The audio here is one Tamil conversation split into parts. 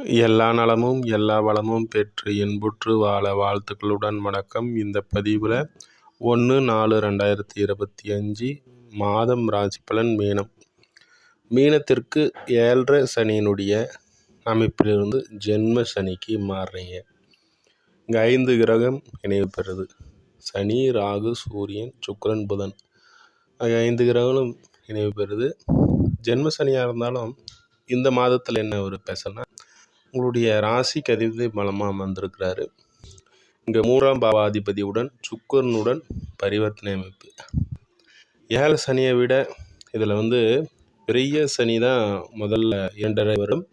எல்லா நலமும் எல்லா வளமும் பெற்று இன்புற்று வாழ வாழ்த்துக்களுடன் வணக்கம். இந்த பதிவில் ஒன்று நாலு ரெண்டாயிரத்தி இருபத்தி அஞ்சு மாதம் ராசி பலன் மீனம். மீனத்திற்கு ஏழரை சனியினுடைய அமைப்பிலிருந்து ஜென்ம சனிக்கு மாறுறீங்க. இங்கே ஐந்து கிரகம் இணைவு பெறுது. சனி ராகு சூரியன் சுக்கரன் புதன். ஆகிய ஐந்து கிரகங்களும் இணைவு பெறுது. ஜென்ம சனியாக இருந்தாலும் இந்த மாதத்தில் என்ன ஒரு பேசலாம் உங்களுடைய ராசிக்கு அதிபதி பலமாக அமர்ந்திருக்கிறாரு. இங்கே மூன்றாம் பாவாதிபதியுடன் சுக்கரனுடன் பரிவர்த்தனை அமைப்பு. ஏழை சனியை விட இதில் வந்து பெரிய சனி தான் முதல்ல இரண்டரை வரும்.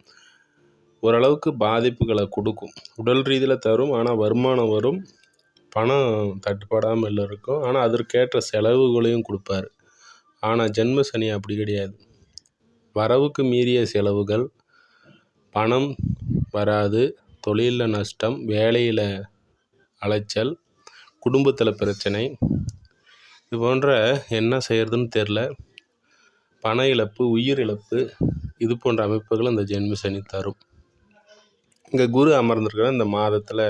ஓரளவுக்கு பாதிப்புகளை கொடுக்கும். உடல் ரீதியில் தரும் ஆனால் வருமானம் வரும். பணம் தட்டுப்படாமல் இருக்கும். ஆனால் அதற்கேற்ற செலவுகளையும் கொடுப்பாரு. ஆனால் ஜென்ம சனி அப்படி கிடையாது. வரவுக்கு மீறிய செலவுகள் பணம் வராது தொழிலில் நஷ்டம் வேலையில் அலைச்சல் குடும்பத்தில் பிரச்சனை. இது போன்ற என்ன செய்கிறதுன்னு தெரில. பண இழப்பு உயிர் இழப்பு இது போன்ற அமைப்புகள் இந்த ஜென்ம சனி தரும். இங்கே குரு அமர்ந்திருக்கிற இந்த மாதத்தில்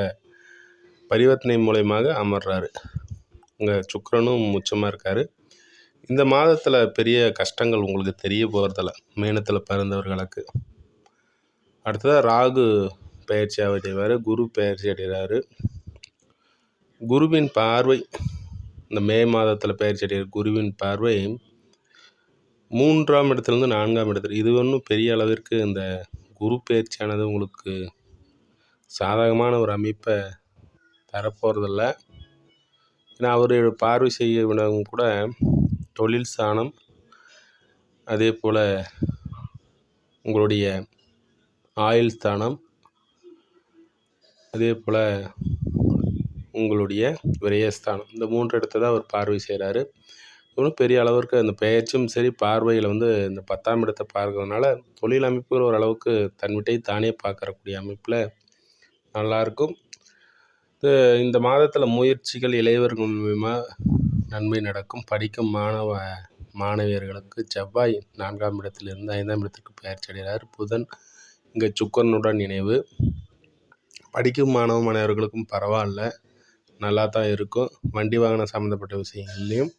பரிவர்த்தனை மூலயமாக அமர்றாரு. இங்கே சுக்கரனும் முச்சமாக இருக்கார். இந்த மாதத்தில் பெரிய கஷ்டங்கள் உங்களுக்கு தெரிய போகிறதில்ல மீனத்தில் பிறந்தவர்களுக்கு. அடுத்ததாக ராகு பயிற்சி அடைவார் குரு பயிற்சி அடைகிறாரு குருவின் பார்வை இந்த மே மாதத்தில் பயிற்சி அடைகிற குருவின் பார்வை மூன்றாம் இடத்துலேருந்து நான்காம் இடத்துல. இது ஒன்றும் பெரிய அளவிற்கு இந்த குரு பயிற்சியானது உங்களுக்கு சாதகமான ஒரு அமைப்பை தரப்போகிறதில்ல ஏன்னா அவர் பார்வை செய்ய விடவும் கூட தொழில் சாணம் அதே போல் உங்களுடைய ஆயுள் ஸ்தானம் அதே போல் உங்களுடைய விரயஸ்தானம். இந்த மூன்று இடத்த தான் அவர் பார்வை செய்கிறாரு இன்னும் பெரிய அளவிற்கு அந்த பெயர்ச்சியும் சரி பார்வையில் வந்து இந்த பத்தாம் இடத்தை பார்க்கறதுனால தொழில் அமைப்புகள் ஓரளவுக்கு தன்விட்டை தானே பார்க்கறக்கூடிய அமைப்பில் நல்லாயிருக்கும் இந்த மாதத்தில் முயற்சிகள் இளையவர்கள் மூலியமாக நன்மை நடக்கும். படிக்கும் மாணவ மாணவியர்களுக்கு செவ்வாய் நான்காம் இடத்திலிருந்து ஐந்தாம் இடத்திற்கு பெயர்ச்சி அடைகிறார். புதன் இங்கே சுக்கரனுடன் இணைவு. படிக்கும் மாணவ மாணவர்களுக்கும் பரவாயில்ல. நல்லா தான் இருக்கும். வண்டி வாகனம் சம்மந்தப்பட்ட விஷயங்கள்லேயும்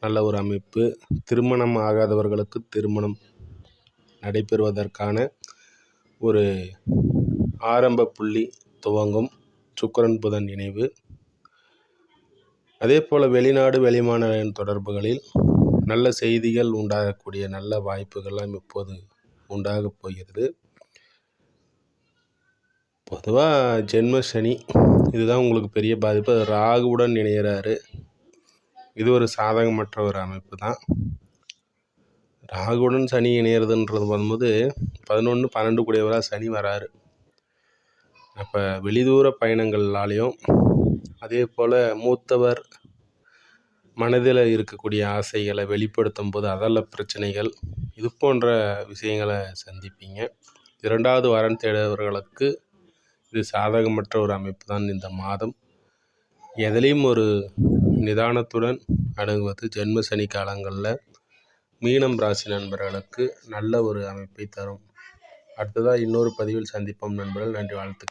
நல்ல ஒரு அமைப்பு. திருமணம் ஆகாதவர்களுக்கு திருமணம் நடைபெறுவதற்கான ஒரு ஆரம்ப புள்ளி துவங்கும். சுக்கரன் புதன் இணைவு. அதே போல் வெளிநாடு வெளிமாநில தொடர்புகளில் நல்ல செய்திகள் உண்டாகக்கூடிய நல்ல வாய்ப்புகள்லாம் இப்போது உண்டாகப் போகிறது. பொதுவாக ஜென்ம சனி இதுதான் உங்களுக்கு பெரிய பாதிப்பு. அது ராகுவுடன் இணையிறாரு. இது ஒரு சாதகமற்ற ஒரு அமைப்பு தான் ராகுவுடன் சனி இணையிறதுன்றது வரும்போது பதினொன்று பன்னெண்டு கூடியவராக சனி வராரு. அப்போ வெளிதூர பயணங்களாலேயும் அதே போல் மூத்தவர் மனதில் இருக்கக்கூடிய ஆசைகளை வெளிப்படுத்தும் போது அதில் பிரச்சனைகள் இது போன்ற விஷயங்களை சந்திப்பீங்க. இரண்டாவது வரன் தேடுபவர்களுக்கு இது சாதகமற்ற ஒரு அமைப்பு தான் இந்த மாதம். எதிலையும் ஒரு நிதானத்துடன் அணுகுவது ஜென்ம சனி காலங்களில் மீனம் ராசி நண்பர்களுக்கு நல்ல ஒரு அமைப்பை தரும். அடுத்ததாக இன்னொரு பதிவில் சந்திப்போம் நண்பர்கள். நன்றி வாழ்த்துக்கள்.